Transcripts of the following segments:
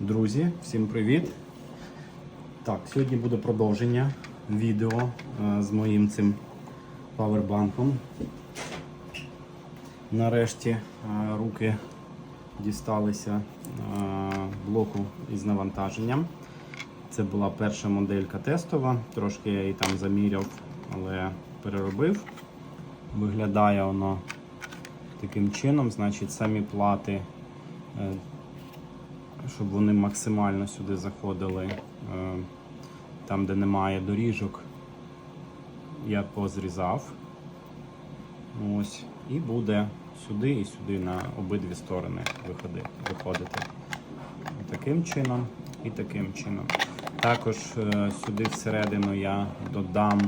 Друзі, всім привіт! Так, сьогодні буде продовження відео е, з моїм цим павербанком. Нарешті е, руки дісталися е, блоку із навантаженням. Це була перша моделька тестова, трошки я її там заміряв, але переробив. Виглядає воно таким чином, значить самі плати щоб вони максимально сюди заходили. е, Там, де немає доріжок, я позрізав. Ось. І буде сюди і сюди на обидві сторони виходити. Таким чином і таким чином. Також е, сюди всередину я додам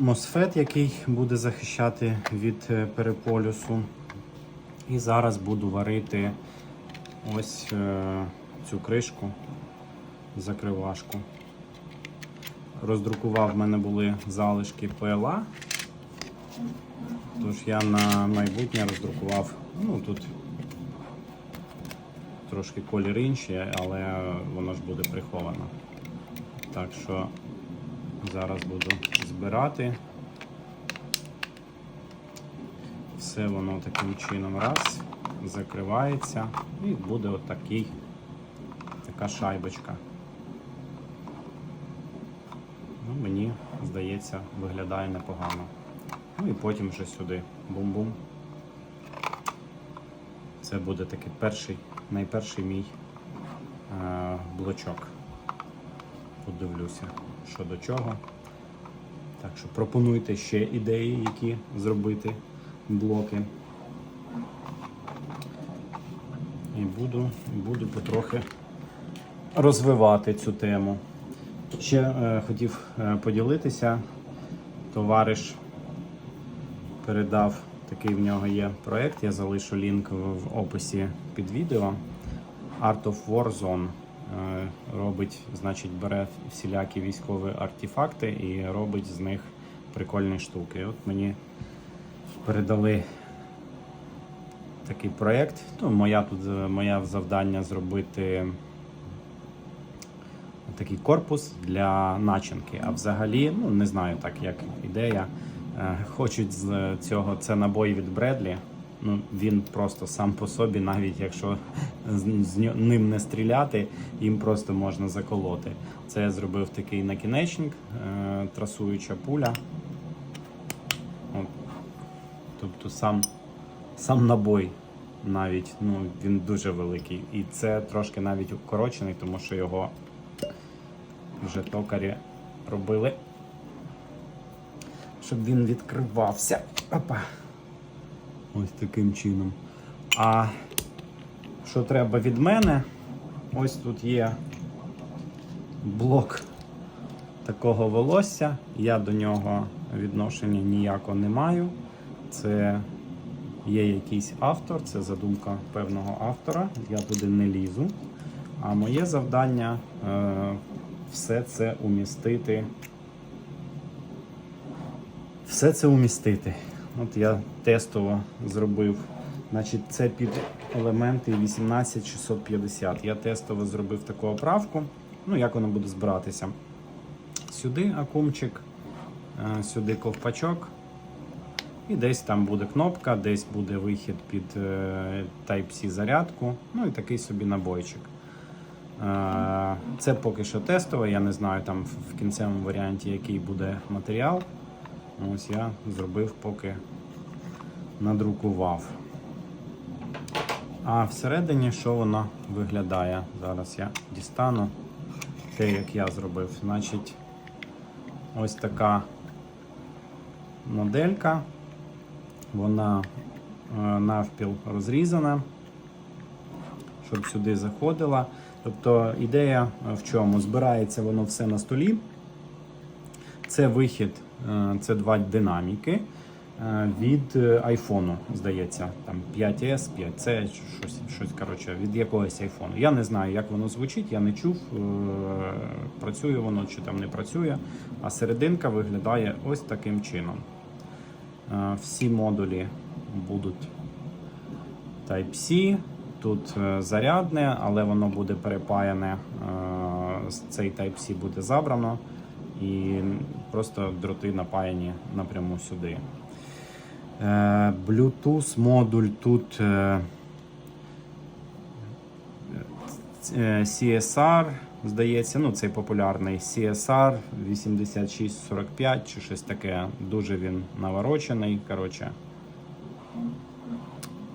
мосфет, який буде захищати від е, переполюсу. І зараз буду варити ось е, цю кришку, закривашку. Роздрукував, в мене були залишки ПЛА. Тож я на майбутнє роздрукував, ну тут трошки колір інший, але воно ж буде приховано. Так що зараз буду збирати. Все воно таким чином раз, закривається і буде отакий, така шайбочка. Ну, мені здається, виглядає непогано. Ну і потім вже сюди бум-бум. Це буде такий перший, найперший мій е, блочок. Подивлюся, що до чого. Так що пропонуйте ще ідеї, які зробити блоки. І буду, буду потрохи розвивати цю тему. Ще е, хотів е, поділитися. Товариш передав, такий в нього є проєкт, я залишу лінк в, в описі під відео. Art of Warzone е, робить, значить, бере всілякі військові артефакти і робить з них прикольні штуки. От мені передали такий проєкт. Ну, моя тут моє завдання зробити такий корпус для начинки. А взагалі, ну не знаю так, як ідея. е, Хочуть з цього це набой від Бредлі. Ну, він просто сам по собі, навіть якщо з, з ним не стріляти, їм просто можна заколоти. Це я зробив такий накінечник, е, трасуюча пуля. От. Тобто сам, сам набой навіть ну, він дуже великий. І це трошки навіть укорочений, тому що його вже токарі робили, щоб він відкривався. Опа. Ось таким чином. А що треба від мене? Ось тут є блок такого волосся. Я до нього відношення ніякого не маю. Це є якийсь автор, це задумка певного автора. Я туди не лізу. А моє завдання е, все це умістити. Все це умістити. От я тестово зробив. Значить, це під елементи 18650. Я тестово зробив таку оправку. Ну, як воно буде збиратися. Сюди акумчик, е, сюди ковпачок. І десь там буде кнопка, десь буде вихід під е, Type-C зарядку. Ну і такий собі набойчик. Е, Це поки що тестово, я не знаю там в кінцевому варіанті, який буде матеріал. Ось я зробив, поки надрукував. А всередині що воно виглядає? Зараз я дістану те, як я зробив. Значить, ось така моделька. Вона е, навпіл розрізана, щоб сюди заходила. Тобто ідея в чому? Збирається воно все на столі. Це вихід, е, це два динаміки е, від е, айфону, здається, там 5S, 5C, щось, щось коротше, від якогось айфону. Я не знаю, як воно звучить, я не чув, е, працює воно чи там не працює. А серединка виглядає ось таким чином. Е, Всі модулі будуть Type-C, тут е, зарядне, але воно буде перепаяне. е, Цей Type-C буде забрано і просто дроти напаяні напряму сюди. Bluetooth модуль тут CSR, здається, ну цей популярний CSR 8645 чи щось таке. Дуже він наворочений. Коротше.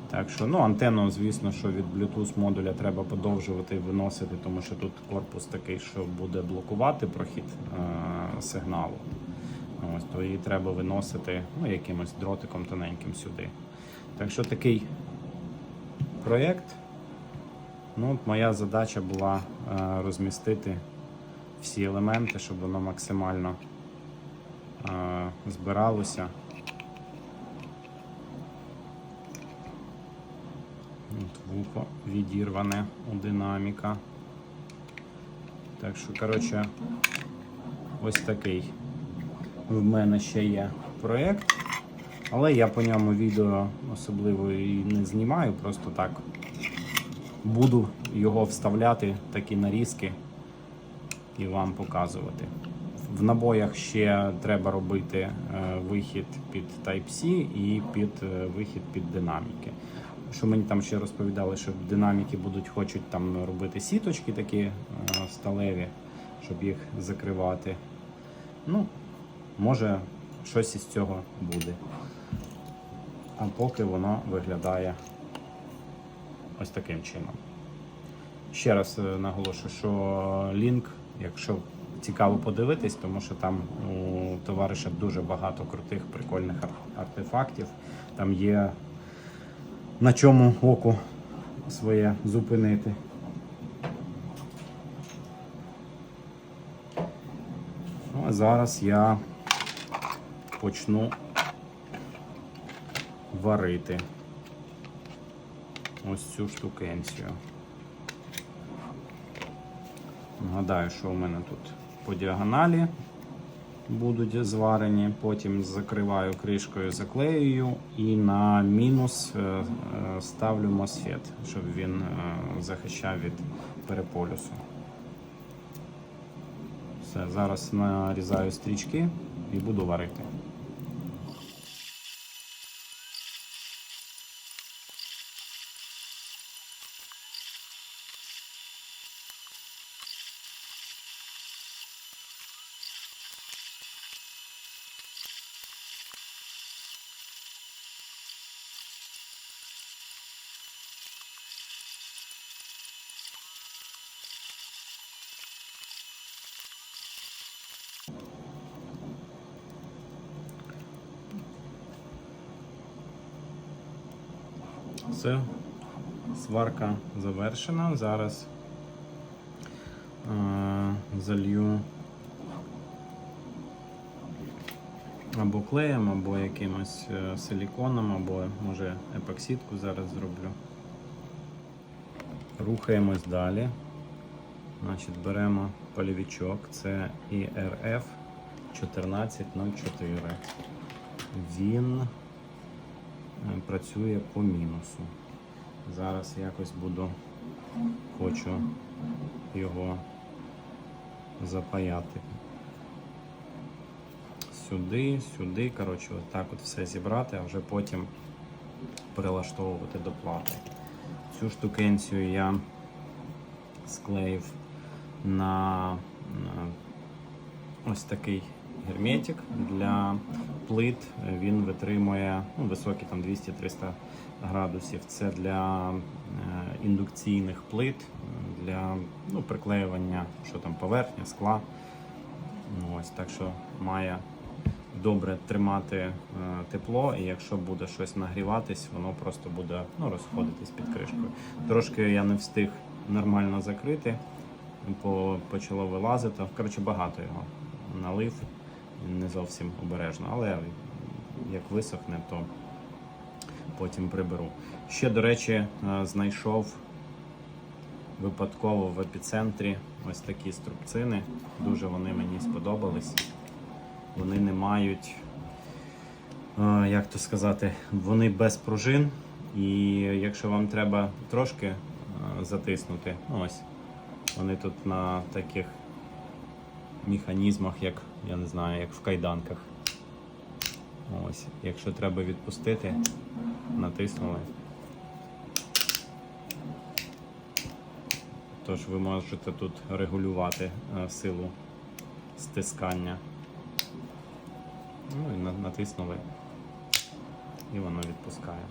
Так що, ну, антенну, звісно, що від Bluetooth модуля треба подовжувати і виносити, тому що тут корпус такий, що буде блокувати прохід е- сигналу. Ось, то її треба виносити ну, якимось дротиком тоненьким сюди. Так що такий проєкт. Ну, моя задача була е, розмістити всі елементи, щоб воно максимально е, збиралося. От вухо відірване у динаміка. Так що, коротше, ось такий в мене ще є проєкт. Але я по ньому відео особливо і не знімаю, просто так буду його вставляти, такі нарізки і вам показувати. В набоях ще треба робити е, вихід під Type-C і під е, вихід під динаміки. Що мені там ще розповідали, що динаміки будуть хочуть там робити сіточки такі е, сталеві, щоб їх закривати. Ну, може, щось із цього буде. А поки воно виглядає ось таким чином. Ще раз е, наголошую, що лінк, якщо цікаво подивитись, тому що там у товариша дуже багато крутих, прикольних артефактів. Там є на чому око своє зупинити. Ну, а зараз я почну варити ось цю штукенцію. Нагадаю, що у мене тут по діагоналі будуть зварені, потім закриваю кришкою, заклеюю і на мінус е, е, ставлю мосфет, щоб він е, захищав від переполюсу. Все, зараз нарізаю стрічки і буду варити. Все, сварка завершена. Зараз е, залью або клеєм, або якимось е, силіконом, або може епоксидку зараз зроблю. Рухаємось далі. Значить, беремо полівічок, це IRF 1404. Він працює по мінусу. Зараз якось буду, хочу його запаяти. Сюди, сюди, коротше, от так от все зібрати, а вже потім перелаштовувати до плати. Цю штукенцію я склеїв на ось такий герметик для плит. Він витримує ну, високі там 200-300 градусів. Це для е, індукційних плит, для ну, приклеювання, що там поверхня, скла. Ну, Ось, так що має добре тримати е, тепло, і якщо буде щось нагріватись, воно просто буде ну, розходитись під кришкою. Трошки я не встиг нормально закрити, по, почало вилазити. Коротше, багато його налив, не зовсім обережно, але як висохне, то потім приберу. Ще, до речі, е, знайшов випадково в епіцентрі ось такі струбцини. Дуже вони мені сподобались. Вони не мають, е, як то сказати, вони без пружин І якщо вам треба трошки е, затиснути, ну ось вони тут на таких механізмах, як я не знаю, як в кайданках. Ось, якщо треба відпустити, натиснули. Тож ви можете тут регулювати е, силу стискання. Ну і натиснули, і воно відпускає.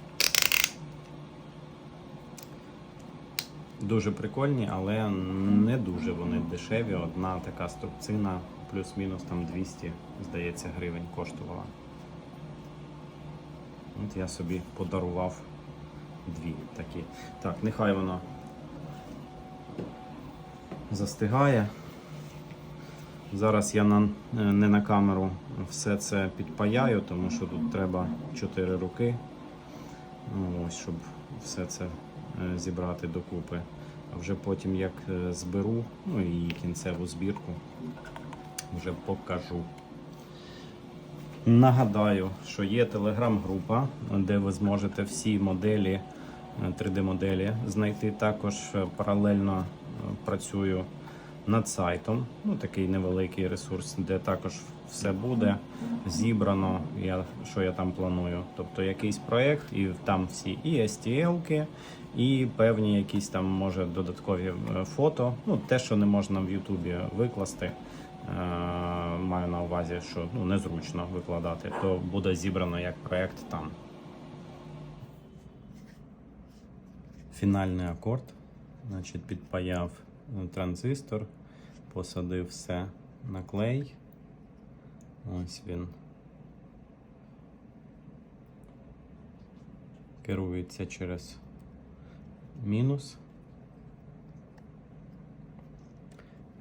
Дуже прикольні, але не дуже вони дешеві. Одна така струбцина плюс-мінус там 200, здається, гривень коштувала. От я собі подарував дві такі. Так, нехай воно застигає. Зараз я на, не на камеру все це підпаяю, тому що тут треба 4 руки, ну, ось, щоб все це е, зібрати докупи. А вже потім, як е, зберу, ну і кінцеву збірку, вже покажу. Нагадаю, що є телеграм-група, де ви зможете всі моделі, 3D-моделі знайти. Також е, паралельно е, працюю над сайтом. Ну, такий невеликий ресурс, де також все буде зібрано, я, що я там планую. Тобто якийсь проєкт, і там всі і STL-ки, і певні якісь там, може, додаткові е, фото. Ну, те, що не можна в Ютубі викласти. Е, Маю на увазі, що ну, незручно викладати, то буде зібрано як проєкт там. Фінальний акорд. Значить, підпаяв е, транзистор, посадив все на клей. Ось він. Керується через мінус.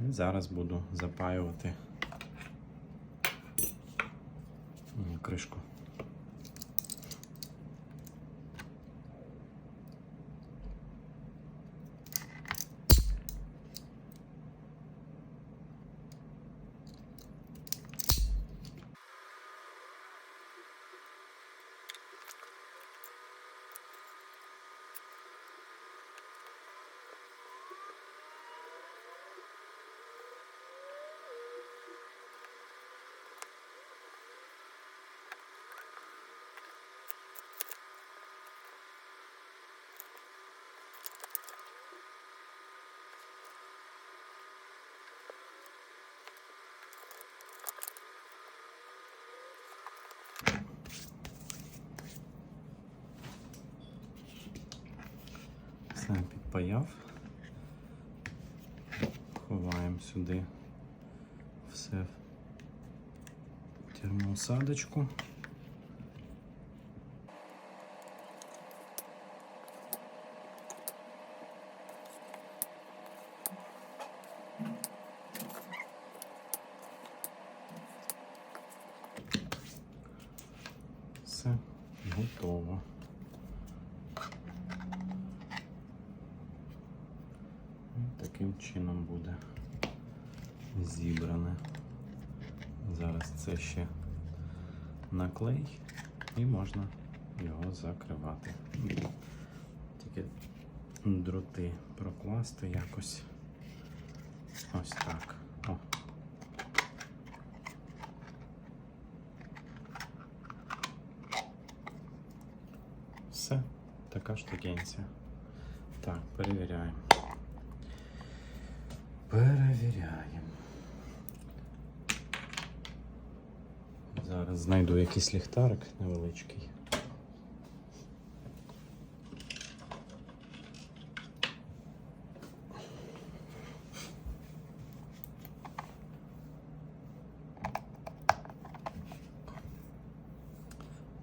І зараз буду запаювати кришку. Все. Ховаємо сюди все в термоусадочку. Все готово. Таким чином буде зібране. Зараз це ще наклей і можна його закривати. Тільки дроти прокласти якось. Ось так. О. Все, така штукенція. Так, перевіряємо. Перевіряємо. Зараз знайду якийсь ліхтарик невеличкий.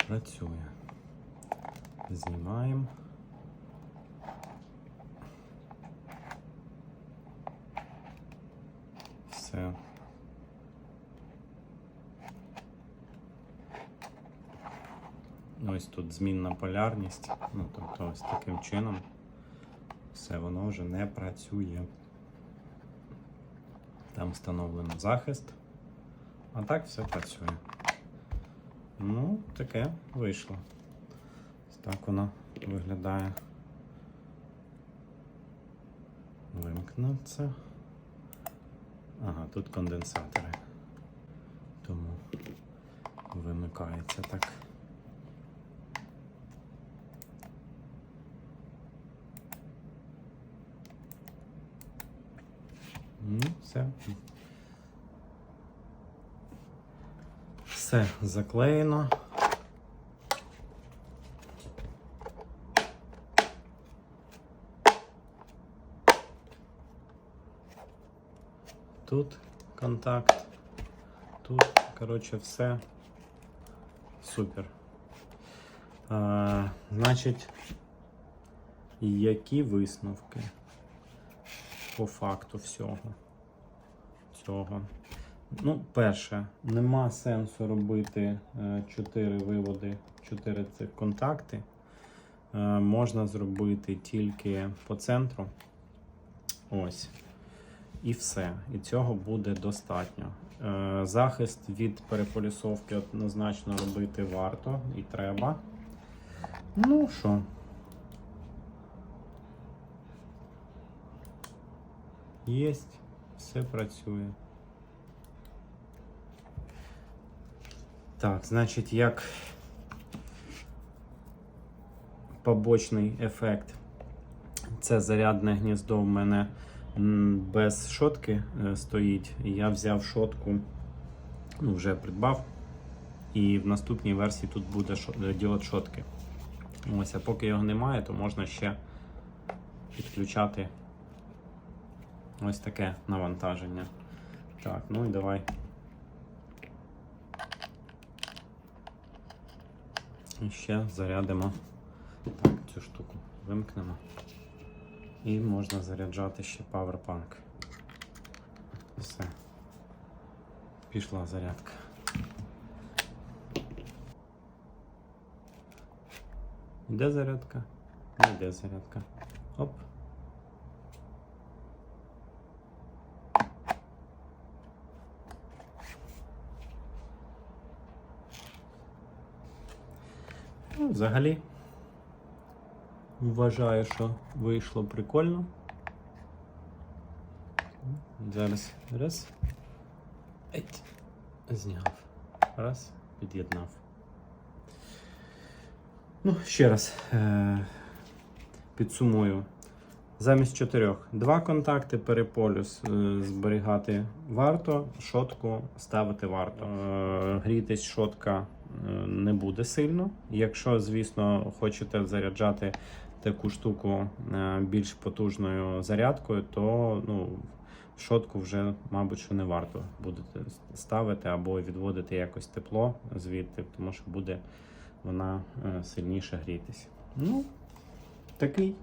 Працює. Знімаємо. Все. Ось тут змінна полярність. Ну, тобто ось таким чином все воно вже не працює. Там встановлено захист, а так все працює. Ну, таке вийшло. Ось так воно виглядає. Вимкнуться. Ага, тут конденсатори. Тому вимикається так. Ну, все. Все заклеєно. Тут контакт. Тут, коротше, все супер. А, значить, які висновки по факту всього цього? Ну, перше, нема сенсу робити 4 виводи, 4 цих контакти. Е, можна зробити тільки по центру. Ось. І все. І цього буде достатньо. Е, Захист від переполісовки однозначно робити варто і треба. Ну що? Єсть, все працює. Так, значить, як побочний ефект. Це зарядне гніздо в мене без шотки е, стоїть. Я взяв шотку, ну, вже придбав. І в наступній версії тут буде е, діод шотки. Ось, а поки його немає, то можна ще підключати ось таке навантаження. Так, ну і давай. І ще зарядимо так, цю штуку. Вимкнемо. І можна заряджати ще Powerbank. Все. Пішла зарядка. Йде зарядка? Не йде зарядка. Оп. Ну, взагалі. Вважаю, що вийшло прикольно. Зараз раз. Еть. Зняв. Раз, під'єднав. Ну, ще раз е- підсумую. Замість чотирьох два контакти, переполюс е, зберігати варто, шотку ставити варто. Е, грітись шотка не буде сильно. Якщо, звісно, хочете заряджати таку штуку е, більш потужною зарядкою, то ну, шотку вже, мабуть, що не варто будете ставити або відводити якось тепло звідти, тому що буде вона е, сильніше грітись. Ну, такий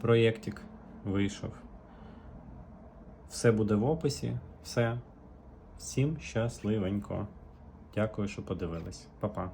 проєктик вийшов. Все буде в описі. Все. Всім щасливенько. Дякую, що подивились. Па-па.